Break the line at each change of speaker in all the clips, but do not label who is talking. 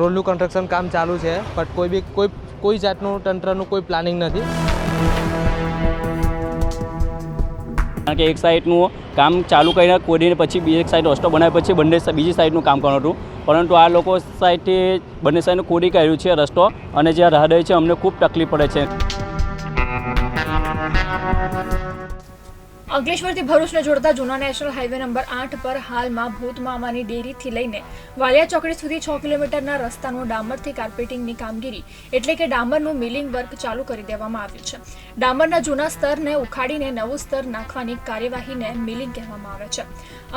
રોડનું કન્સ્ટ્રક્શન કામ ચાલુ છે બટ કોઈ બી, કોઈ કોઈ જાતનું તંત્રનું કોઈ પ્લાનિંગ નથી.
કારણ કે એક સાઈડનું કામ ચાલુ કરીને કોડીને પછી બીજી એક સાઈડ રસ્તો બનાવ્યા પછી બંને બીજી સાઈડનું કામ કરવાનું હતું. પરંતુ આ લોકો સાઈડથી બંને સાઈડનું કોડી કાઢ્યું છે રસ્તો અને જે રાહદારી છે અમને ખૂબ તકલીફ પડે છે.
અંકલેશ્વરથી ભરૂચને જોડતા જૂના નેશનલ હાઈવે નંબર આઠ પર હાલમાં ભૂતમામાની ડેરીથી લઈને વાલિયા ચોકડી સુધી છ કિલોમીટરના રસ્તાનું ડામરથી કાર્પેટિંગની કામગીરી એટલે કે ડામરનું મિલિંગ વર્ક ચાલુ કરી દેવામાં આવ્યું છે. ડામરના જૂના સ્તરને ઉખાડીને નવું સ્તર નાખવાની કાર્યવાહીને મિલિંગ કહેવામાં આવે છે.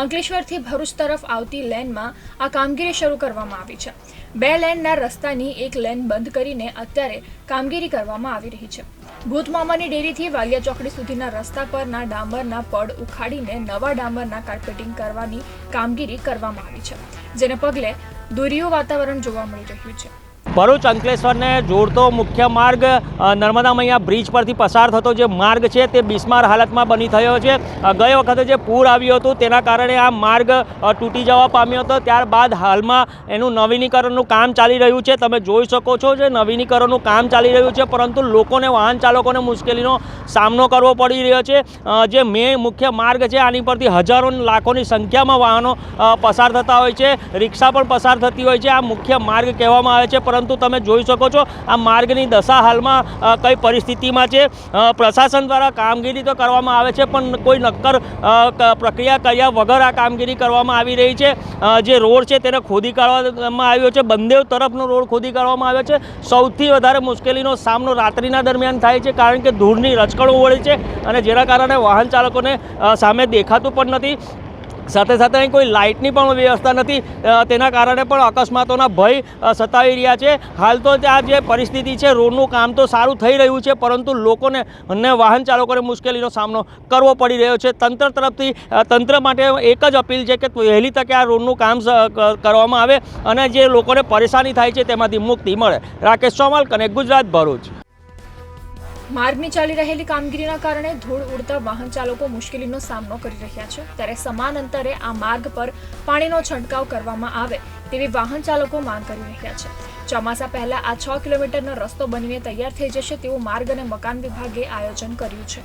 અંકલેશ્વરથી ભરૂચ તરફ આવતી લેનમાં આ કામગીરી શરૂ કરવામાં આવી છે. બે લેનના રસ્તાની એક લેન બંધ કરીને અત્યારે કામગીરી કરવામાં આવી રહી છે. ભૂતમામાની ડેરીથી વાલિયા ચોકડી સુધીના રસ્તા પરના ડામરના પડ ઉખાડીને નવા ડામરના કાર્પેટિંગ કરવાની કામગીરી કરવામાં આવી છે, જેને પગલે દુરિયું વાતાવરણ જોવા મળી રહ્યું છે.
ભરૂચ અંકલેશ્વરને જોડતો મુખ્ય માર્ગ નર્મદા મૈયા બ્રિજ પરથી પસાર થતો જે માર્ગ છે તે બિસ્માર હાલતમાં બની થયો છે. ગઈ વખતે જે પૂર આવ્યું હતું તેના કારણે આ માર્ગ તૂટી જવા પામ્યો હતો. ત્યારબાદ હાલમાં એનું નવીનીકરણનું કામ ચાલી રહ્યું છે. તમે જોઈ શકો છો જે નવીનીકરણનું કામ ચાલી રહ્યું છે, પરંતુ લોકોને, વાહન ચાલકોને મુશ્કેલીનો સામનો કરવો પડી રહ્યો છે. જે મેં મુખ્ય માર્ગ છે આની પરથી હજારો લાખોની સંખ્યામાં વાહનો પસાર થતા હોય છે. રિક્ષા પણ પસાર થતી હોય છે. આ મુખ્ય માર્ગ કહેવામાં આવે છે પરંતુ તમે જોઈ શકો છો આ માર્ગની દશા હાલમાં કઈ પરિસ્થિતિમાં છે. પ્રશાસન દ્વારા કામગીરી તો કરવામાં આવે છે, પણ કોઈ નક્કર પ્રક્રિયા કર્યા વગર આ કામગીરી કરવામાં આવી રહી છે. જે રોડ છે તેને ખોદી કાઢવામાં આવ્યો છે. બંદેવ તરફનો રોડ ખોદી કાઢવામાં આવ્યો છે. સૌથી વધારે મુશ્કેલીનો સામનો રાત્રિના દરમિયાન થાય છે, કારણ કે ધૂળની રચકણો વળી છે અને જેના કારણે વાહન ચાલકોને સામે દેખાતું પણ નથી. સાથે સાથે અહીં કોઈ લાઇટની પણ વ્યવસ્થા નથી. તેના કારણે પણ અકસ્માતોના ભય સતાવી રહ્યા છે. હાલ તો આ જે પરિસ્થિતિ છે, રોડનું કામ તો સારું થઈ રહ્યું છે, પરંતુ લોકોને અને વાહન ચાલકોને મુશ્કેલીનો સામનો કરવો પડી રહ્યો છે. તંત્ર તરફથી તંત્ર માટે એક જ અપીલ છે કે વહેલી તકે આ રોડનું કામ કરવામાં આવે અને જે લોકોને પરેશાની થાય છે તેમાંથી મુક્તિ મળે. રાકેશ ચોમાલ, કનેક્ટ ગુજરાત, ભરૂચ.
માર્ગની ચાલી રહેલી કામગીરીના કારણે ધૂળ ઉડતા વાહન ચાલકો મુશ્કેલીનો સામનો કરી રહ્યા છે. ત્યારે સમાન અંતરે આ માર્ગ પર પાણીનો છંટકાવ કરવામાં આવે તેવી વાહન ચાલકો માંગ કરી રહ્યા છે. ચોમાસા પહેલા આ છ કિલોમીટરનો રસ્તો બનીને તૈયાર થઈ જશે તેવું માર્ગ અને મકાન વિભાગે આયોજન કર્યું છે.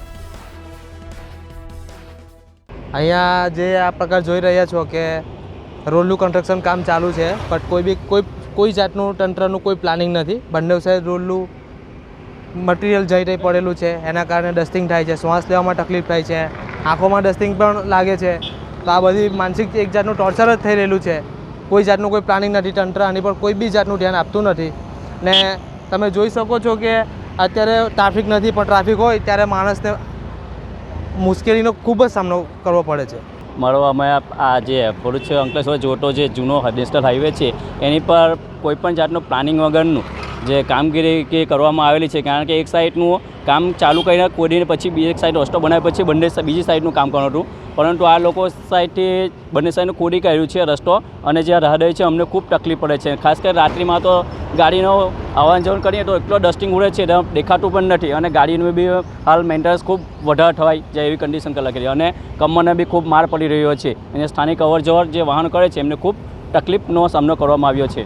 અહીંયા જે આ પ્રકાર જોઈ રહ્યા છો કે રોડનું કન્સ્ટ્રક્શન કામ ચાલુ છે બટ કોઈ બી કોઈ કોઈ જાતનું તંત્રનું કોઈ પ્લાનિંગ નથી. બંને સાઈડ રોડનું મટીરિયલ જઈ રહી પડેલું છે, એના કારણે ડસ્ટિંગ થાય છે, શ્વાસ લેવામાં તકલીફ થાય છે, આંખોમાં ડસ્ટિંગ પણ લાગે છે. તો આ બધી માનસિક એક જાતનું ટોર્ચર જ થઈ રહેલું છે. કોઈ જાતનું કોઈ પ્લાનિંગ નથી, તંત્ર આની પર કોઈ બી જાતનું ધ્યાન આપતું નથી. ને તમે જોઈ શકો છો કે અત્યારે ટ્રાફિક નથી, પણ ટ્રાફિક હોય ત્યારે માણસને મુશ્કેલીનો ખૂબ જ સામનો કરવો પડે છે.
મારો અમે આ જે ભરૂચ અંકલેશ્વર જોટો, જે જૂનો નેશનલ હાઈવે છે, એની પર કોઈપણ જાતનું પ્લાનિંગ વગરનું જે કામગીરી કે કરવામાં આવેલી છે. કારણ કે એક સાઈડનું કામ ચાલુ કરીને કોડીને પછી બીજી એક સાઈડ રસ્તો બનાવ્યા પછી બંને બીજી સાઈડનું કામ કરવાનું હતું. પરંતુ આ લોકો સાઈડથી બંને સાઈડનું કોડી કર્યું છે રસ્તો અને જે રાહદારી છે અમને ખૂબ તકલીફ પડે છે. ખાસ કરી રાત્રિમાં તો ગાડીનો આવન જવન કરીએ તો એટલો ડસ્ટિંગ ઉડે છે દેખાતું પણ નથી અને ગાડીનું બી હાલ મેન્ટેનન્સ ખૂબ વધારે થવાય જાય એવી કન્ડિશન કરી. અને કમરને બી ખૂબ માર પડી રહ્યો છે. અને સ્થાનિક અવર જવર જે વાહન કરે છે એમને ખૂબ તકલીફનો સામનો કરવામાં આવ્યો છે.